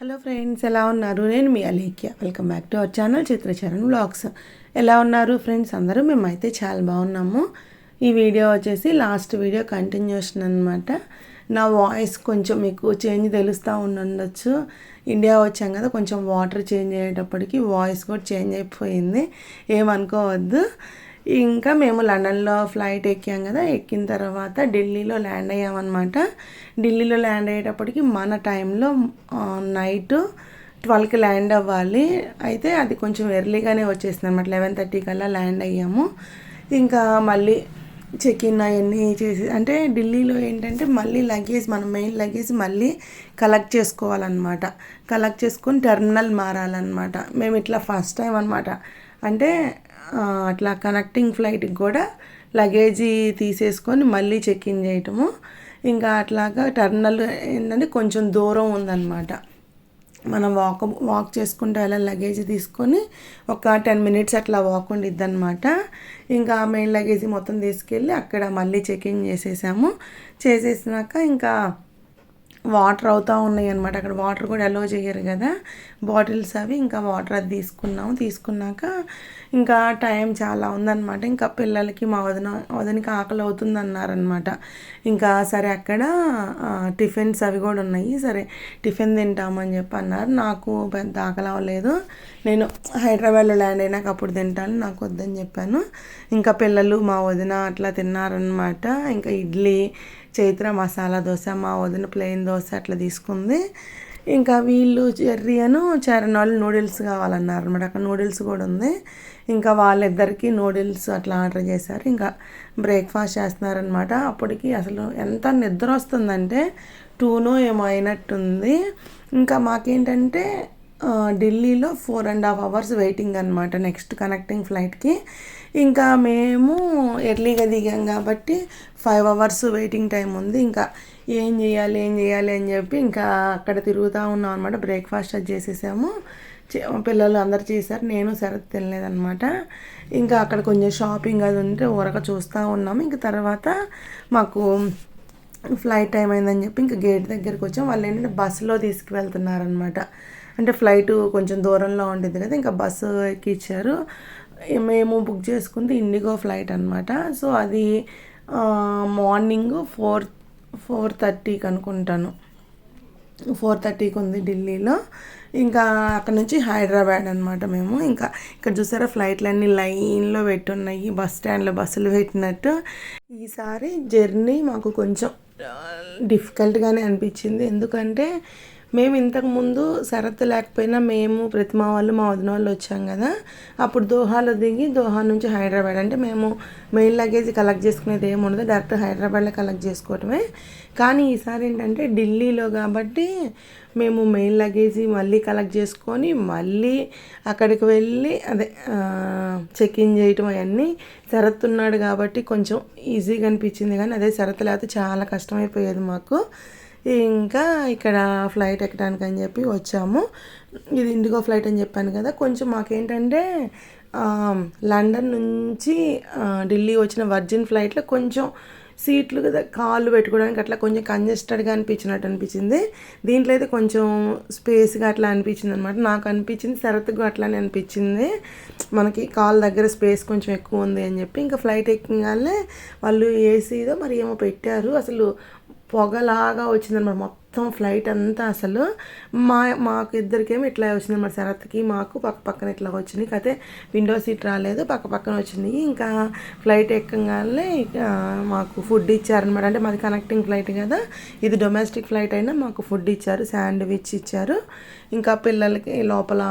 Hello friends ఎలా ఉన్నారు? నేను మీ Alekhya. Welcome back to our channel Chitracharan blogs ఎలా ఉన్నారు ఫ్రెండ్స్? అందరూ మేమైతే చాలా బాగున్నాము. ఈ వీడియో వచ్చేసి లాస్ట్ వీడియో కంటిన్యూషన్ అనమాట నా వాయిస్ కొంచెం మీకు చేంజ్ తెలుస్తూ ఉండొచ్చు. ఇండియా వచ్చాం కదా కొంచెం వాటర్ చేంజ్ అయ్యేటప్పటికి వాయిస్ కూడా చేంజ్ అయిపోయింది. ఏమనుకోవద్దు. ఇంకా మేము లండన్లో ఫ్లైట్ ఎక్కాం కదా ఎక్కిన తర్వాత ఢిల్లీలో ల్యాండ్ అయ్యామన్నమాట. ఢిల్లీలో ల్యాండ్ అయ్యేటప్పటికి మన టైంలో నైట్ ట్వెల్వ్కి ల్యాండ్ అవ్వాలి. అయితే అది కొంచెం ఎర్లీగానే వచ్చేసింది అనమాట లెవెన్ థర్టీ కల్లా ల్యాండ్ అయ్యాము. ఇంకా మళ్ళీ చెక్ ఇన్ అవన్నీ చేసి అంటే ఢిల్లీలో ఏంటంటే మళ్ళీ లగేజ్ మన మెయిన్ లగేజ్ మళ్ళీ కలెక్ట్ చేసుకోవాలన్నమాట. కలెక్ట్ చేసుకొని టెర్మినల్ మారాలన్నమాట. మేము ఇట్లా ఫస్ట్ టైం అనమాట అంటే అట్లా కనెక్టింగ్ ఫ్లైట్కి కూడా లగేజీ తీసేసుకొని మళ్ళీ చెక్ ఇన్ చేయటము. ఇంకా అట్లాగా టర్నల్ ఏంటంటే కొంచెం దూరం ఉందన్నమాట. మనం వాక్ వాక్ చేసుకుంటే అలా లగేజ్ తీసుకొని ఒక టెన్ మినిట్స్ అట్లా వాక్ ఉండిద్ది అనమాట ఇంకా మెయిన్ లగేజ్ మొత్తం తీసుకెళ్ళి అక్కడ మళ్ళీ చెక్ ఇన్ చేసేసాము. చేసేసినాక ఇంకా వాటర్ అవుతూ ఉన్నాయి అనమాట అక్కడ వాటర్ కూడా అలో చేయరు కదా. బాటిల్స్ అవి ఇంకా వాటర్ అది తీసుకున్నాము. తీసుకున్నాక ఇంకా టైం చాలా ఉందన్నమాట. ఇంకా పిల్లలకి మా వదిన వదినకి ఆకలి అవుతుంది అన్నారనమాట ఇంకా సరే అక్కడ టిఫిన్స్ అవి కూడా ఉన్నాయి. సరే టిఫిన్ తింటామని చెప్పి అన్నారు. నాకు పెద్ద ఆకలి అవ్వలేదు. నేను హైదరాబాద్లో ల్యాండ్ అయినాక అప్పుడు తింటాను. నాకు వద్దని చెప్పాను. ఇంకా పిల్లలు మా వదిన అట్లా తిన్నారనమాట ఇంకా ఇడ్లీ చైత్ర మసాలా దోశ మా వదిన ప్లెయిన్ దోశ అట్లా తీసుకుంది. ఇంకా వీళ్ళు చెర్రీ అను చరణ్ వాళ్ళు నూడిల్స్ కావాలన్నారు అనమాట అక్కడ నూడిల్స్ కూడా ఉంది. ఇంకా వాళ్ళిద్దరికీ నూడిల్స్ అట్లా ఆర్డర్ చేశారు. ఇంకా బ్రేక్ఫాస్ట్ చేస్తున్నారనమాట అప్పటికి అసలు ఎంత నిద్ర వస్తుందంటే టూనో ఏమో అయినట్టుంది. ఇంకా మాకేంటంటే ఢిల్లీలో four and half hours waiting అనమాట నెక్స్ట్ కనెక్టింగ్ ఫ్లైట్కి. ఇంకా మేము ఎర్లీగా దిగాం కాబట్టి ఫైవ్ అవర్స్ వెయిటింగ్ టైం ఉంది. ఇంకా ఏం చేయాలి ఏం చేయాలి అని చెప్పి ఇంకా అక్కడ తిరుగుతూ ఉన్నాం అనమాట బ్రేక్ఫాస్ట్ అది చేసేసాము. పిల్లలు అందరు చేశారు. నేను శరత్ తినలేదనమాట ఇంకా అక్కడ కొంచెం షాపింగ్ అది ఉంటే ఊరక చూస్తూ ఉన్నాము. ఇంకా తర్వాత మాకు ఫ్లైట్ టైం అయిందని చెప్పి ఇంకా గేట్ దగ్గరికి వచ్చాం. వాళ్ళు ఏంటంటే బస్సులో తీసుకువెళ్తున్నారనమాట అంటే ఫ్లైట్ కొంచెం దూరంలో ఉండేది కదా ఇంకా బస్సు ఎక్కిచ్చారు మేము బుక్ చేసుకుంది ఇండిగో ఫ్లైట్ అనమాట సో అది మార్నింగ్ ఫోర్ ఫోర్ థర్టీకి అనుకుంటాను. ఫోర్ థర్టీకి ఉంది ఢిల్లీలో. ఇంకా అక్కడ నుంచి హైదరాబాద్ అనమాట మేము. ఇంకా ఇక్కడ చూసారా ఫ్లైట్లన్నీ లైన్లో పెట్టున్నాయి బస్ స్టాండ్లో బస్సులు పెట్టినట్టు. ఈసారి జర్నీ మాకు కొంచెం డిఫికల్ట్గానే అనిపించింది. ఎందుకంటే మేము ఇంతకుముందు షరతు లేకపోయినా మేము ప్రతిమా వాళ్ళు మా వదిన వాళ్ళు వచ్చాం కదా. అప్పుడు దోహాలో దిగి దోహా నుంచి హైదరాబాద్. అంటే మేము మెయిన్ లగేజ్ కలెక్ట్ చేసుకునేది ఏముండదు డైరెక్ట్ హైదరాబాద్లో కలెక్ట్ చేసుకోవటమే. కానీ ఈసారి ఏంటంటే ఢిల్లీలో కాబట్టి మేము మెయిన్ లగేజీ మళ్ళీ కలెక్ట్ చేసుకొని మళ్ళీ అక్కడికి వెళ్ళి అదే చెక్ ఇన్ చేయటం అవన్నీ శరత్ ఉన్నాడు కాబట్టి కొంచెం ఈజీగా అనిపించింది. కానీ అదే శరత్ లేకపోతే చాలా కష్టమైపోయేది మాకు. ఇంకా ఇక్కడ ఫ్లైట్ ఎక్కడానికి అని చెప్పి వచ్చాము. ఇది ఇండిగో ఫ్లైట్ అని చెప్పాను కదా. కొంచెం మాకేంటంటే లండన్ నుంచి ఢిల్లీ వచ్చిన వర్జిన్ ఫ్లైట్లో కొంచెం సీట్లు కదా కాళ్ళు పెట్టుకోవడానికి అట్లా కొంచెం కంజెస్టెడ్గా అనిపించినట్టు అనిపించింది. దీంట్లో అయితే కొంచెం స్పేస్గా అట్లా అనిపించింది అనమాట నాకు అనిపించింది సరతుగా అట్లానే అనిపించింది. మనకి కాల్ దగ్గర స్పేస్ కొంచెం ఎక్కువ ఉంది అని చెప్పి ఇంకా ఫ్లైట్ ఎక్కగానే వాళ్ళు ఏసీదో మరి ఏమో పెట్టారు. అసలు పొగలాగా వచ్చిందనమాట మొత్తం ఫ్లైట్ అంతా అసలు మా మాకు ఇద్దరికేమో ఇట్లా వచ్చిందనమాట శరత్కి మాకు పక్క పక్కన ఇట్లా వచ్చింది. అయితే విండో సీట్ రాలేదు పక్క పక్కన వచ్చింది. ఇంకా ఫ్లైట్ ఎక్కగానే మాకు ఫుడ్ ఇచ్చారనమాట అంటే మాది కనెక్టింగ్ ఫ్లైట్ కదా. ఇది డొమెస్టిక్ ఫ్లైట్ అయినా మాకు ఫుడ్ ఇచ్చారు శాండ్విచ్ ఇచ్చారు. ఇంకా పిల్లలకి లోపల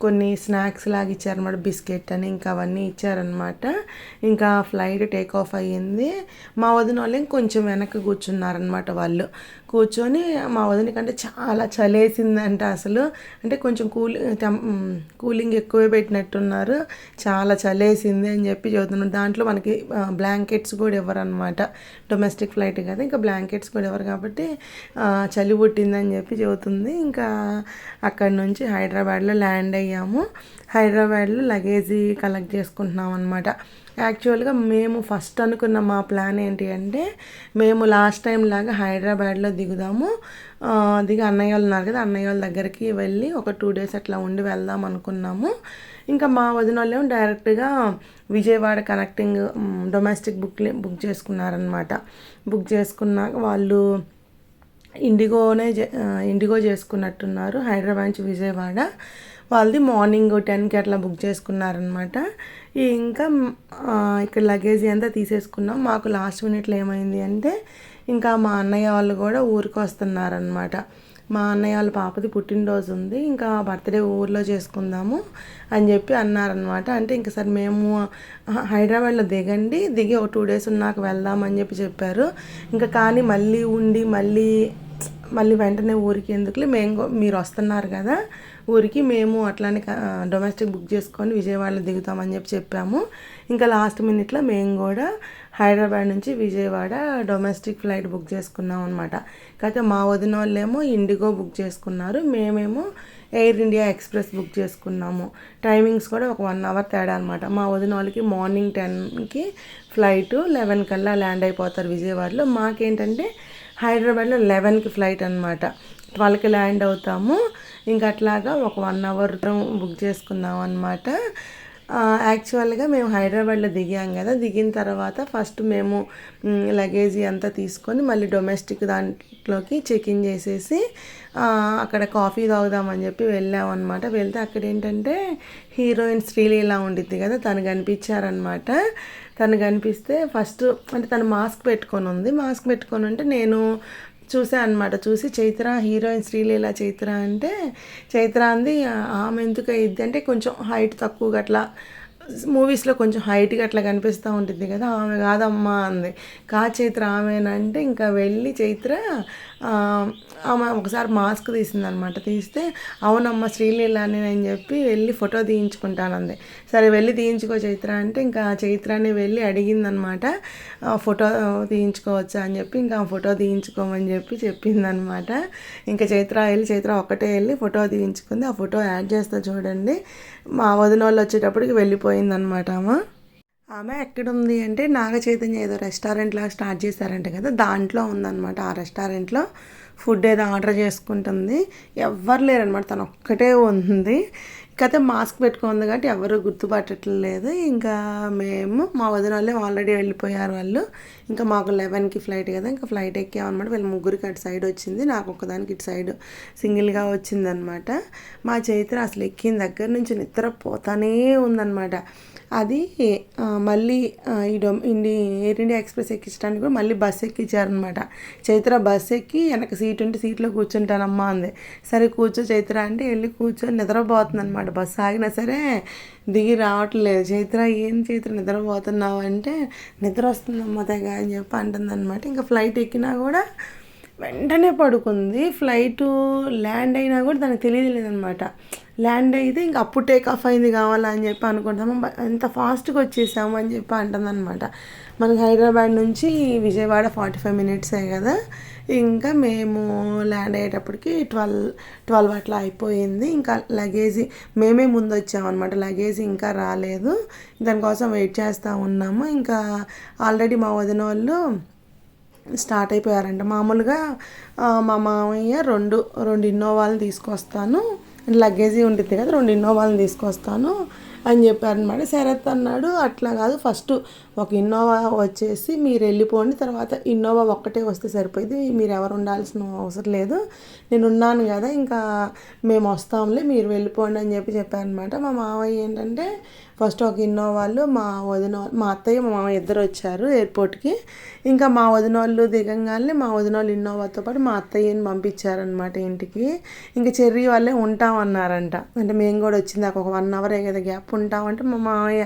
కొన్ని స్నాక్స్ లాగా ఇచ్చారనమాట బిస్కెట్ అని ఇంకా అవన్నీ ఇచ్చారనమాట. ఇంకా ఫ్లైట్ టేక్ ఆఫ్ అయ్యింది. మా వదిన వాళ్ళు కొంచెం వెనక్కి కూర్చున్నారనమాట వాళ్ళు. కూర్చొని మా వదిన కంటే చాలా చలేసిందంట అసలు. అంటే కొంచెం కూలింగ్ కూలింగ్ ఎక్కువే పెట్టినట్టున్నారు. చాలా చలేసింది అని చెప్పి చదువుతున్నాను దాంట్లో మనకి బ్లాంకెట్స్ కూడా ఇవ్వరు అనమాట డొమెస్టిక్ ఫ్లైట్ కదా ఇంకా బ్లాంకెట్స్ కూడా ఇవ్వరు కాబట్టి చలి పుట్టిందని చెప్పి చదువుతుంది ఇంకా అక్కడి నుంచి హైదరాబాద్లో ల్యాండ్ అయ్యాము. హైదరాబాద్లో లగేజీ కలెక్ట్ చేసుకుంటున్నాం అనమాట యాక్చువల్గా మేము ఫస్ట్ అనుకున్న మా ప్లాన్ ఏంటి అంటే మేము లాస్ట్ టైం లాగా హైదరాబాద్లో దిగుదాము. దిగి అన్నయ్య వాళ్ళు ఉన్నారు కదా అన్నయ్య వాళ్ళ దగ్గరికి వెళ్ళి ఒక టూ డేస్ అట్లా ఉండి వెళ్దాం అనుకున్నాము. ఇంకా మా వదిన వాళ్ళేమో డైరెక్ట్గా Vijayawada connecting domestic book book చేసుకున్నారనమాట book చేసుకున్నాక వాళ్ళు ఇండిగోనే ఇండిగో చేసుకున్నట్టున్నారు. హైదరాబాద్ నుంచి విజయవాడ. వాళ్ళది మార్నింగ్ టెన్కి అట్లా బుక్ చేసుకున్నారనమాట ఇంకా ఇక్కడ లగేజ్ అంతా తీసేసుకున్నాం. మాకు లాస్ట్ మినిట్లో ఏమైంది అంటే ఇంకా మా అన్నయ్య వాళ్ళు కూడా ఊరికి వస్తున్నారనమాట మా అన్నయ్య వాళ్ళ పాపది పుట్టినరోజు ఉంది. ఇంకా బర్త్డే ఊర్లో చేసుకుందాము అని చెప్పి అన్నారనమాట అంటే ఇంకా సరే మేము హైదరాబాద్లో దిగండి. దిగి ఒక టూ డేస్ ఉన్నాక వెళ్దామని చెప్పి చెప్పారు. ఇంకా కానీ మళ్ళీ ఉండి మళ్ళీ మళ్ళీ వెంటనే ఊరికి ఎందుకులే? మేము మీరు వస్తున్నారు కదా ఊరికి మేము అట్లానే డొమెస్టిక్ బుక్ చేసుకొని విజయవాడలో దిగుతామని చెప్పి చెప్పాము. ఇంకా లాస్ట్ మినిట్లో మేము కూడా హైదరాబాద్ నుంచి విజయవాడ డొమెస్టిక్ ఫ్లైట్ బుక్ చేసుకున్నాం అనమాట కాకపోతే మా వదిన వాళ్ళేమో ఇండిగో బుక్ చేసుకున్నారు. మేమేమో ఎయిర్ ఇండియా ఎక్స్ప్రెస్ బుక్ చేసుకున్నాము. టైమింగ్స్ కూడా ఒక వన్ అవర్ తేడా అనమాట మా వదిన వాళ్ళకి మార్నింగ్ టెన్కి ఫ్లైట్ లెవెన్ కల్లా ల్యాండ్ అయిపోతారు విజయవాడలో. మాకేంటంటే హైదరాబాద్లో లెవెన్కి ఫ్లైట్ అనమాట ట్వెల్వ్కి ల్యాండ్ అవుతాము. ఇంకా అట్లాగా ఒక వన్ అవర్ బుక్ చేసుకున్నాం అనమాట యాక్చువల్గా మేము హైదరాబాద్లో దిగాం కదా. దిగిన తర్వాత ఫస్ట్ మేము లగేజీ అంతా తీసుకొని మళ్ళీ డొమెస్టిక్ దాంట్లోకి చెక్ ఇన్ చేసేసి అక్కడ కాఫీ తాగుదామని చెప్పి వెళ్ళాం అనమాట వెళ్తే అక్కడ ఏంటంటే హీరోయిన్ శ్రీలీల ఉండిద్ది కదా తను కనిపించారనమాట తను కనిపిస్తే ఫస్ట్ అంటే తను మాస్క్ పెట్టుకొని ఉంది. మాస్క్ పెట్టుకొని ఉంటే నేను చూసా అనమాట చూసి చైత్ర హీరోయిన్ శ్రీలీల చైత్ర అంటే చైత్ర అంది ఆమె ఎందుకు అయ్యిద్ది? అంటే కొంచెం హైట్ తక్కువగా అట్లా మూవీస్లో కొంచెం హైట్గా అట్లా కనిపిస్తూ ఉంటుంది కదా ఆమె కాదమ్మా అంది. కా చైత్ర ఆమెనంటే ఇంకా వెళ్ళి చైత్ర ఆమె ఒకసారి మాస్క్ తీసిందనమాట. తీస్తే అవునమ్మ శ్రీలీల అని అని చెప్పి వెళ్ళి ఫోటో తీయించుకుంటానంది. సరే వెళ్ళి తీయించుకో చైత్ర అంటే ఇంకా చైత్రాన్ని వెళ్ళి అడిగిందనమాట. ఫోటో తీయించుకోవచ్చా అని చెప్పి ఇంకా ఫోటో తీయించుకోమని చెప్పి చెప్పిందనమాట. ఇంకా చైత్ర వెళ్ళి చైత్ర ఒక్కటే వెళ్ళి ఫోటో తీయించుకుంది. ఆ ఫోటో యాడ్ చేస్తా చూడండి. మా వదిన వాళ్ళు వచ్చేటప్పటికి వెళ్ళిపోయిందనమాట ఆమె. ఆమె ఎక్కడుంది అంటే నాగ చైతన్య ఏదో రెస్టారెంట్ లాగా స్టార్ట్ చేశారంట కదా దాంట్లో ఉందన్నమాట ఆ రెస్టారెంట్లో ఫుడ్ ఏదో ఆర్డర్ చేసుకుంటుంది. ఎవ్వరు లేరనమాట తను ఒక్కటే ఉంది. కాకపోతే మాస్క్ పెట్టుకుంది కాబట్టి ఎవరు గుర్తుపట్టట్లేదు. ఇంకా మేము మా వదిన వాళ్ళే ఆల్రెడీ వెళ్ళిపోయారు వాళ్ళు. ఇంకా మాకు లెవెన్కి ఫ్లైట్ కదా ఇంకా ఫ్లైట్ ఎక్కామన్నమాట. వీళ్ళ ముగ్గురికి అటు సైడ్ వచ్చింది. నాకు ఒక్కదానికి ఇటు సైడ్ సింగిల్గా వచ్చిందనమాట మా చైత్ర అసలు ఎక్కిన దగ్గర నుంచి నిద్రపోతానే ఉందన్నమాట. అది మళ్ళీ ఈ డొమ్ ఇండి ఎయిర్ ఇండియా ఎక్స్ప్రెస్ ఎక్కించడానికి కూడా మళ్ళీ బస్ ఎక్కించారనమాట చైత్ర బస్సు ఎక్కి వెనక సీట్ ఉంటే సీట్లో కూర్చుంటానమ్మా అంది. సరే కూర్చో చైత్ర అంటే వెళ్ళి కూర్చొని నిద్రపోతుంది అనమాట బస్సు ఆగినా సరే దిగి రావట్లేదు. చైత్ర ఏం చైత్ర నిద్రపోతున్నావు అంటే నిద్ర వస్తుందమ్మా తెగ అని చెప్పి అంటుందన్నమాట. ఇంకా ఫ్లైట్ ఎక్కినా కూడా వెంటనే పడుకుంది. ఫ్లైట్ ల్యాండ్ అయినా కూడా దానికి తెలియలేదు అనమాట ల్యాండ్ అయితే ఇంక అప్పుడు టేక్ ఆఫ్ అయింది కావాలా అని చెప్పి అనుకుంటాము. ఎంత ఫాస్ట్గా వచ్చేసాము అని చెప్పి అంటుందన్నమాట. మనకి హైదరాబాద్ నుంచి విజయవాడ ఫార్టీ ఫైవ్ మినిట్సే కదా. ఇంకా మేము ల్యాండ్ అయ్యేటప్పటికి ట్వెల్వ్ ట్వెల్వ్ అట్లా అయిపోయింది. ఇంకా లగేజీ మేమే ముందు వచ్చామన్నమాట. లగేజ్ ఇంకా రాలేదు. దానికోసం వెయిట్ చేస్తూ ఉన్నాము. ఇంకా ఆల్రెడీ మా వదిన వాళ్ళు స్టార్ట్ అయిపోయారంట. మామూలుగా మా మామయ్య రెండు రెండు ఇన్నోవాలు తీసుకొస్తాను. లగేజీ ఉంటుంది కదా రెండు ఇన్నోవాలను తీసుకొస్తాను. అని చెప్పారనమాట శరత్ అన్నాడు అట్లా కాదు ఫస్ట్ ఒక ఇన్నోవా వచ్చేసి మీరు వెళ్ళిపోండి తర్వాత ఇన్నోవా ఒక్కటే వస్తే సరిపోయింది మీరు ఎవరు ఉండాల్సిన అవసరం లేదు. నేను ఉన్నాను కదా ఇంకా మేము వస్తాంలే మీరు వెళ్ళిపోండి అని చెప్పి చెప్పారనమాట మా మామయ్య ఏంటంటే ఫస్ట్ ఒక ఇన్నోవాళ్ళు మా వదిన మా అత్తయ్య మా మామయ్య ఇద్దరు వచ్చారు ఎయిర్పోర్ట్కి. ఇంకా మా వదిన వాళ్ళు దిగంగానే మా వదిన వాళ్ళు ఇన్నోవాతో పాటు మా అత్తయ్యని పంపించారనమాట ఇంటికి. ఇంకా చెర్రీ వాళ్ళే ఉంటామన్నారంట. అంటే మేము కూడా వచ్చింది ఒక వన్ అవరే కదా గ్యాప్ ఉంటామంటే మా మామయ్య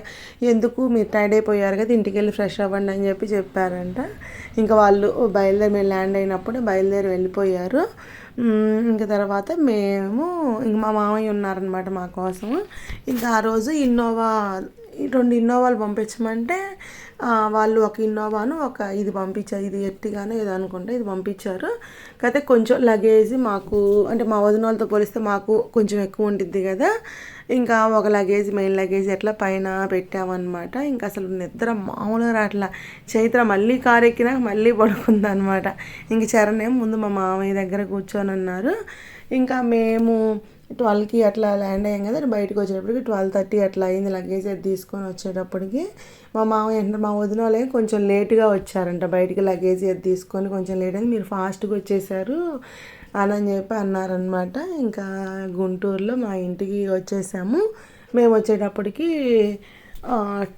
ఎందుకు మీరు టైర్డ్ అయిపోయారు కదా ఇంటికి వెళ్ళి ఫ్రెష్ అవ్వండి అని చెప్పి చెప్పారంట. ఇంకా వాళ్ళు బయలుదేరి మేము ల్యాండ్ అయినప్పుడు బయలుదేరి వెళ్ళిపోయారు. ఇంకా తర్వాత మేము ఇంక మా మామయ్య ఉన్నారనమాట మా కోసం ఇంకా ఆ రోజు ఇన్నోవా రెండు ఇన్నోవాలు పంపించమంటే వాళ్ళు ఒక ఇన్నోవాను ఒక ఇది పంపించారు ఇది ఎట్టిగానే ఏదో అనుకుంటే ఇది పంపించారు. కాకపోతే కొంచెం లగేజ్ మాకు అంటే మా వదిన వాళ్ళతో పోలిస్తే మాకు కొంచెం ఎక్కువ ఉంటుంది కదా. ఇంకా ఒక లగేజ్ మెయిన్ లగేజ్ ఎట్లా పైన పెట్టామన్నమాట. ఇంకా అసలు నిద్ర మామూలుగా రాట్లా చైత్ర మళ్ళీ కారు ఎక్కినా మళ్ళీ పడుకుందనమాట ఇంక చరణ్ ఏం ముందు మా మామయ్య దగ్గర కూర్చొని అన్నారు ఇంకా మేము ట్వెల్వ్కి అట్లా ల్యాండ్ అయ్యాం కదా బయటకు వచ్చేటప్పటికి ట్వెల్వ్ థర్టీ అట్లా అయింది లగేజ్ అది తీసుకొని వచ్చేటప్పటికి. మా మామయ్య మా వదిన వాళ్ళే కొంచెం లేట్గా వచ్చారంట బయటికి లగేజ్ అది తీసుకొని కొంచెం లేట్ అయింది. మీరు ఫాస్ట్గా వచ్చేసారు అని చెప్పి అన్నారనమాట ఇంకా గుంటూరులో మా ఇంటికి వచ్చేసాము. మేము వచ్చేటప్పటికి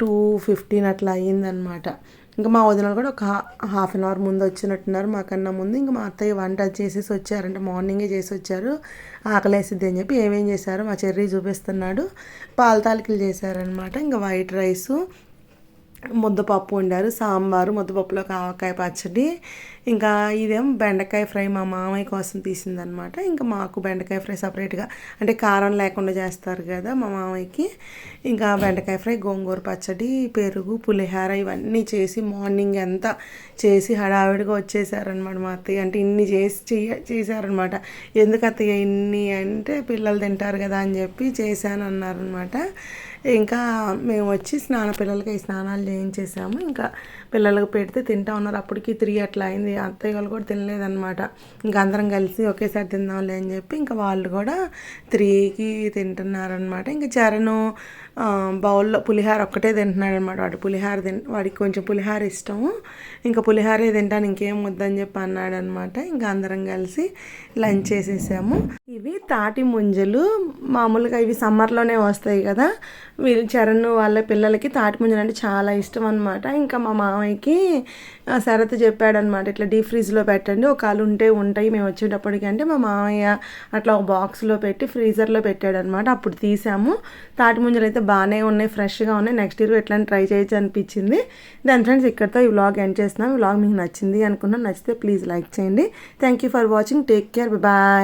టూ ఫిఫ్టీన్ అట్లా అయ్యిందనమాట ఇంకా మా వదిన కూడా ఒక హాఫ్ అన్ అవర్ ముందు వచ్చినట్టున్నారు మాకన్నా ముందు. ఇంకా మా అత్తయ్య వంట చేసేసి వచ్చారంటే మార్నింగే చేసి వచ్చారు. ఆకలేసిద్ది అని చెప్పి ఏమేం చేశారు మా చెర్రీ చూపిస్తున్నాడు. పాల తాలికలు చేశారనమాట ఇంకా వైట్ రైసు ముద్దపప్పు వండారు సాంబారు ముద్దపప్పులో కావకాయ పచ్చడి ఇంకా ఇదేం బెండకాయ ఫ్రై మా మామయ్య కోసం తీసిందనమాట. ఇంకా మాకు బెండకాయ ఫ్రై సపరేట్గా అంటే కారం లేకుండా చేస్తారు కదా మా మామయ్యకి. ఇంకా బెండకాయ ఫ్రై గోంగూర పచ్చడి పెరుగు పులిహార ఇవన్నీ చేసి మార్నింగ్ అంతా చేసి హడావిడిగా వచ్చేసారనమాట మా అత్తయ్య. అంటే ఇన్ని చేసి చెయ్య చేశారనమాట. ఎందుకు అత్తయ్య ఇన్ని అంటే పిల్లలు తింటారు కదా అని చెప్పి చేశాను అన్నారనమాట ఇంకా మేము వచ్చి స్నాన పిల్లలకి స్నానాలు చేయించేసాము. ఇంకా పిల్లలకు పెడితే తింటా ఉన్నారు. అప్పటికి త్రీ అట్లా అయింది. అత్తయ్య వాళ్ళు కూడా తినలేదన్నమాట. ఇంకా అందరం కలిసి ఒకేసారి తిందాంలే అని చెప్పి ఇంకా వాళ్ళు కూడా త్రీకి తింటున్నారనమాట ఇంకా చరణు బౌల్లో పులిహార ఒక్కటే తింటున్నాడు అనమాట వాడు. పులిహార తిన్ వాడికి కొంచెం పులిహార ఇష్టము. ఇంకా పులిహారే తింటాను ఇంకేం వద్దని చెప్పి అన్నాడు అనమాట ఇంకా అందరం కలిసి లంచ్ చేసేసాము. ఇవి తాటి ముంజలు. మామూలుగా ఇవి సమ్మర్లోనే వస్తాయి కదా. వీళ్ళు చరణ్ వాళ్ళ పిల్లలకి తాటి ముంజలు అంటే చాలా ఇష్టం అనమాట ఇంకా మా మామయ్యకి శరత్ చెప్పాడనమాట ఇట్లా డీప్ ఫ్రిడ్జ్లో పెట్టండి ఒకవేళ ఉంటే ఉంటాయి మేము వచ్చేటప్పటికి. అంటే మా మామయ్య అట్లా ఒక బాక్స్లో పెట్టి ఫ్రీజర్లో పెట్టాడనమాట. అప్పుడు తీసాము. తాటి ముంజలు అయితే బాగానే ఉన్నాయి ఫ్రెష్గా ఉన్నాయి. నెక్స్ట్ ఇయర్ ఎట్లా ట్రై చేయొచ్చు అనిపించింది. దాని ఫ్రెండ్స్ ఇక్కడితో ఈ వ్లాగ్ ఎండ్ చేస్తున్నాం వ్లాగ్ మీకు నచ్చింది అనుకున్నాను నచ్చితే ప్లీజ్ లైక్ చేయండి. Thank you for watching take care bye